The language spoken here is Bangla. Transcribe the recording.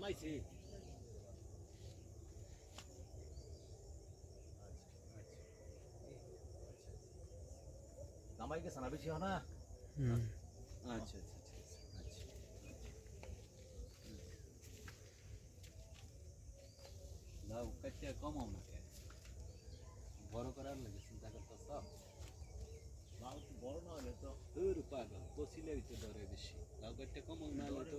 নামাইছে। নামাই গেছে না বেশি হয় না? আচ্ছা আচ্ছা আচ্ছা লাউ কাটিয়া কমাও না কে বড় করার লাগে চিন্তা করতেছ? লাউ একটু বড় না হলে তো পাগল কষিলে হইতে ধরে বেশি। লাউ কাটতে কমাও না হলে তো